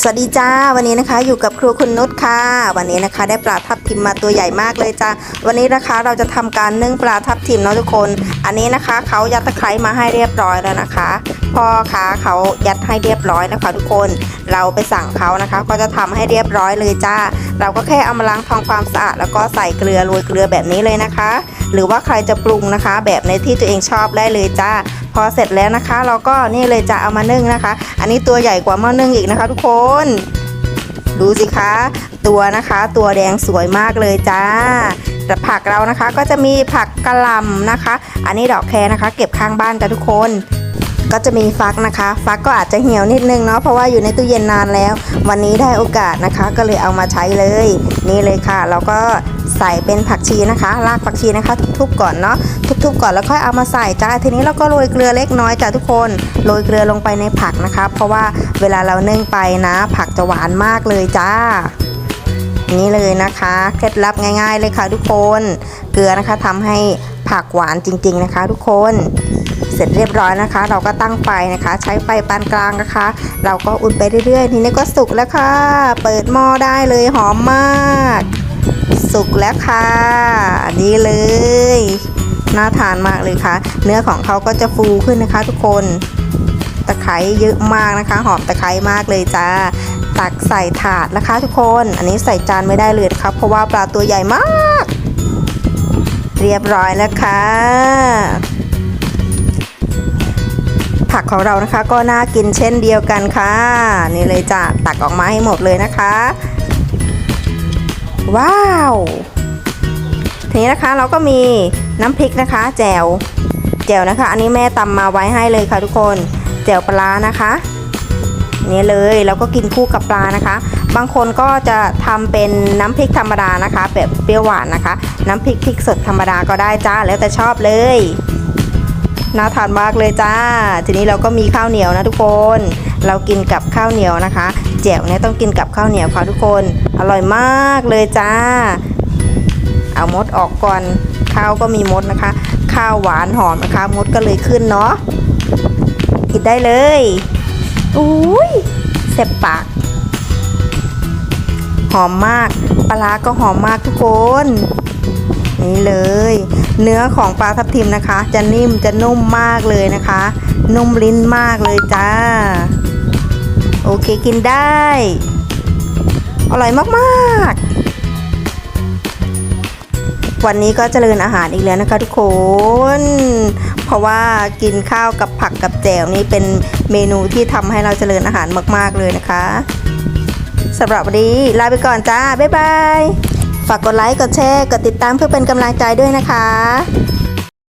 สวัสดีจ้าวันนี้นะคะอยู่กับครัวคุณนุชค่ะ วันนี้นะคะ ได้ปลาทับทิมมาตัวใหญ่มากเลยจ้าวันนี้นะคะเราจะทำการนึ่งปลาทับทิมเนาะทุกคน อันนี้นะคะเขายัดตะไคร้มาให้เรียบร้อยแล้วนะคะพ่อค้าเขายัดให้เรียบร้อยนะคะ ทุกคนเราไปสั่งเขานะคะ ก็จะทำให้เรียบร้อยเลยจ้า เราก็แค่เอามาล้างทำความสะอาดแล้วก็ใส่เกลือโรยเกลือแบบนี้เลยนะคะ หรือว่าใครจะปรุงนะคะ แบบในที่ตัวเองชอบได้เลยจ้า พอเสร็จแล้วนะคะ เราก็นี่เลยจะเอามานึ่งนะคะ อันนี้ตัวใหญ่กว่าหม้อนึ่งอีกนะคะ ทุกคน ดูสิคะ ตัวนะคะ ตัวแดงสวยมากเลยจ้าแต่ผักเรานะคะก็จะมีผักกะหล่ำนะคะ อันนี้ดอกแครนะคะ เก็บข้างบ้านจ้ะทุกคน ก็จะมีฟักนะคะ ฟักก็อาจจะเหี่ยวนิดนึงเนาะเพราะว่าอยู่ในตู้เย็นนานแล้ว วันนี้ได้โอกาสนะคะ ก็เลยเอามาใช้เลย นี่เลยค่ะ เราก็ใส่เป็นผักชีนะคะ รากผักชีนะคะ ทุบๆก่อนเนาะทุบๆก่อนแล้วค่อยเอามาใส่จ้าทีนี้เราก็โรยเกลือเล็กน้อยจ้ะทุกคนโรยเกลือลงไปในผักนะคะ เพราะว่าเวลาเรานึ่งไปนะ ผักจะหวานมากเลยจ้านี่เลยนะคะเคล็ดลับง่าย ๆ เลยค่ะทุกคน เกลือนะคะทำให้ผักหวานจริง ๆ นะคะ ทุกคน ร็จเรียบร้อยนะคะ เราก็ตั้งไฟนะคะ ใช้ไฟปานกลางนะคะ เราก็อุ่นไปเรื่อยๆทีนี้ก็สุกแล้วค่ะ เปิดหม้อได้เลยหอมมาก สุกแล้วค่ะนี่เลยน่าทานมากเลยค่ะ เนื้อของเขาก็จะฟูขึ้นนะคะ ทุกคนตะไคร้เยอะมากนะคะ หอมตะไคร้มากเลยจ้าตักใส่ถาดนะคะ ทุกคน อันนี้ใส่จานไม่ได้เลยนะคะเพราะว่าปลาตัวใหญ่มาก เรียบร้อยแล้วค่ะ ผักของเรานะคะก็น่ากินเช่นเดียวกันค่ะ นี่เลยจ้ะตักออกมาให้หมดเลยนะคะ ว้าวทีนี้นะคะเราก็มีน้ำพริกนะคะ แจ่วแจ่วนะคะ อันนี้แม่ตำมาไว้ให้เลยค่ะทุกคนแจ่วปลานะคะนี่เลยแล้วก็กินคู่กับปลานะคะ บางคนก็จะทำเป็นน้ำพริกธรรมดานะคะแบบเปรี้ยวหวานนะคะ น้ำพริกพริกสดธรรมดาก็ได้จ้าแล้วแต่ชอบเลย น่าทานมากเลยจ้า ทีนี้เราก็มีข้าวเหนียวนะทุกคน เรากินกับข้าวเหนียวนะคะ แจ่วเนี่ยต้องกินกับข้าวเหนียวค่ะทุกคน อร่อยมากเลยจ้า เอามดออกก่อน ข้าวก็มีมดนะคะ ข้าวหวานหอมนะคะ มดก็เลยขึ้นเนาะ กินได้เลย อุ้ยเสบปาก หอมมาก ปลาร้าก็หอมมากทุกคน นี่เลย เนื้อของปลาทับทิมนะคะ จะนิ่มจะนุ่มมากเลยนะคะ นุ่มลิ้นมากเลยจ้า โอเคกินได้ อร่อยมากๆ วันนี้ก็เจริญอาหารอีกแล้วนะคะทุกคน เพราะว่ากินข้าวกับผักกับแจ่วนี่เป็นเมนูที่ทำให้เราเจริญอาหารมาก ๆเลยนะคะสำหรับวันนี้ลาไปก่อนจ้า บ๊ายบาย ฝากกดไลค์ กดแชร์ กดติดตามเพื่อเป็นกำลังใจด้วยนะคะ